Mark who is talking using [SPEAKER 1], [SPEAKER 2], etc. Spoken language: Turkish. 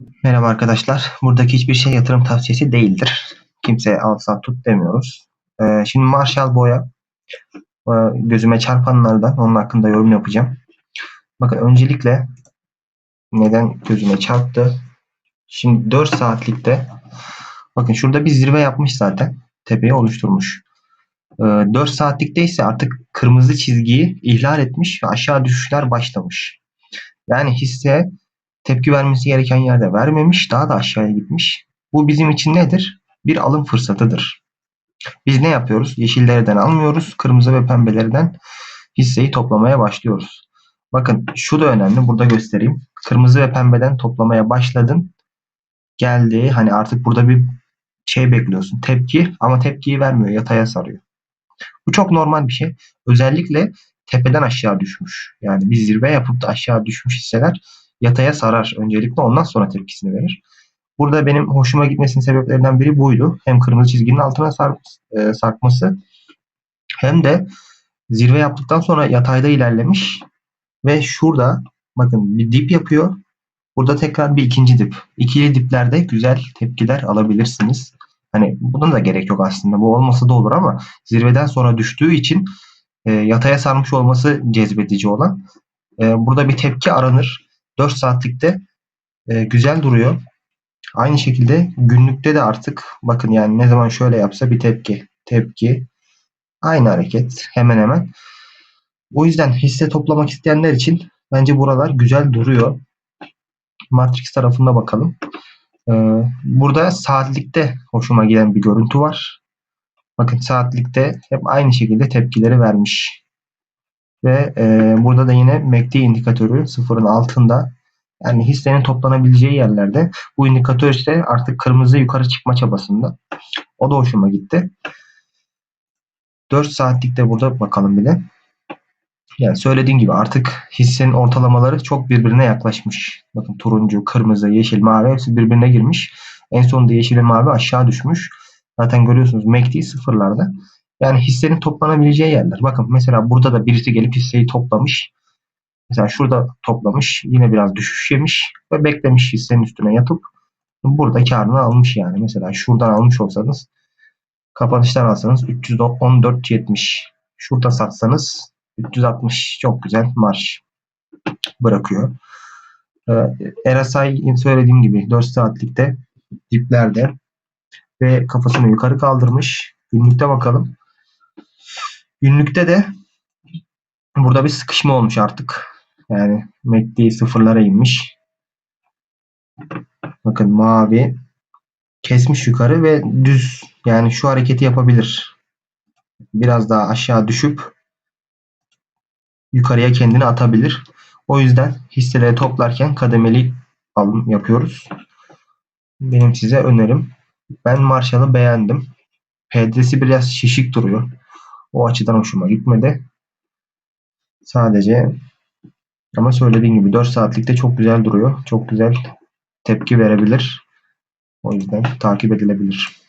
[SPEAKER 1] Merhaba arkadaşlar. Buradaki hiçbir şey yatırım tavsiyesi değildir. Kimseye al sat tut demiyoruz. Ee, şimdi Marshall Boya e, gözüme çarpanlardan onun hakkında yorum yapacağım. Bakın öncelikle neden gözüme çarptı? Şimdi 4 saatlikte bakın şurada bir zirve yapmış zaten. Tepeyi oluşturmuş. Ee, 4 saatlikte ise artık kırmızı çizgiyi ihlal etmiş ve aşağı düşüşler başlamış. Yani hisse tepki vermesi gereken yerde vermemiş, daha da aşağıya gitmiş. Bu bizim için nedir? Bir alım fırsatıdır. Biz ne yapıyoruz? Yeşillerden almıyoruz, kırmızı ve pembelerden hisseyi toplamaya başlıyoruz. Bakın şu da önemli, burada göstereyim. Kırmızı ve pembeden toplamaya başladın. Geldi, hani artık burada bir şey bekliyorsun, tepki ama tepkiyi vermiyor, yataya sarıyor. Bu çok normal bir şey. Özellikle tepeden aşağı düşmüş. Yani bir zirve yapıp da aşağı düşmüş hisseler yataya sarar öncelikle ondan sonra tepkisini verir. Burada benim hoşuma gitmesinin sebeplerinden biri buydu. Hem kırmızı çizginin altına sark, e, sarkması hem de zirve yaptıktan sonra yatayda ilerlemiş ve şurada bakın bir dip yapıyor. Burada tekrar bir ikinci dip. İkili diplerde güzel tepkiler alabilirsiniz. Hani bunun da gerek yok aslında. Bu olmasa da olur ama zirveden sonra düştüğü için e, yataya sarmış olması cezbedici olan. E, burada bir tepki aranır. 4 saatlikte e, güzel duruyor. Aynı şekilde günlükte de artık bakın yani ne zaman şöyle yapsa bir tepki. Tepki. Aynı hareket hemen hemen. O yüzden hisse toplamak isteyenler için bence buralar güzel duruyor. Matrix tarafında bakalım. Ee, burada saatlikte hoşuma giden bir görüntü var. Bakın saatlikte hep aynı şekilde tepkileri vermiş. Ve e, burada da yine MACD indikatörü sıfırın altında. Yani hissenin toplanabileceği yerlerde. Bu indikatör işte artık kırmızı yukarı çıkma çabasında. O da hoşuma gitti. 4 saatlikte burada bakalım bir de. Yani söylediğim gibi artık hissenin ortalamaları çok birbirine yaklaşmış. Bakın turuncu, kırmızı, yeşil, mavi hepsi birbirine girmiş. En sonunda yeşil ve mavi aşağı düşmüş. Zaten görüyorsunuz MACD sıfırlarda. Yani hissenin toplanabileceği yerler. Bakın mesela burada da birisi gelip hisseyi toplamış. Mesela şurada toplamış. Yine biraz düşüş yemiş. Ve beklemiş hissenin üstüne yatıp burada karını almış yani. Mesela şuradan almış olsanız kapanıştan alsanız 314.70 şurada satsanız 360 çok güzel marş bırakıyor. Ee, RSI söylediğim gibi 4 saatlikte diplerde ve kafasını yukarı kaldırmış. Günlükte bakalım. Günlükte de burada bir sıkışma olmuş artık. Yani MACD sıfırlara inmiş. Bakın mavi kesmiş yukarı ve düz yani şu hareketi yapabilir. Biraz daha aşağı düşüp yukarıya kendini atabilir. O yüzden hisseleri toplarken kademeli alım yapıyoruz. Benim size önerim. Ben Marshall'ı beğendim. PD'si biraz şişik duruyor. O açıdan hoşuma gitmedi. Sadece ama söylediğim gibi 4 saatlikte çok güzel duruyor. Çok güzel tepki verebilir. O yüzden takip edilebilir.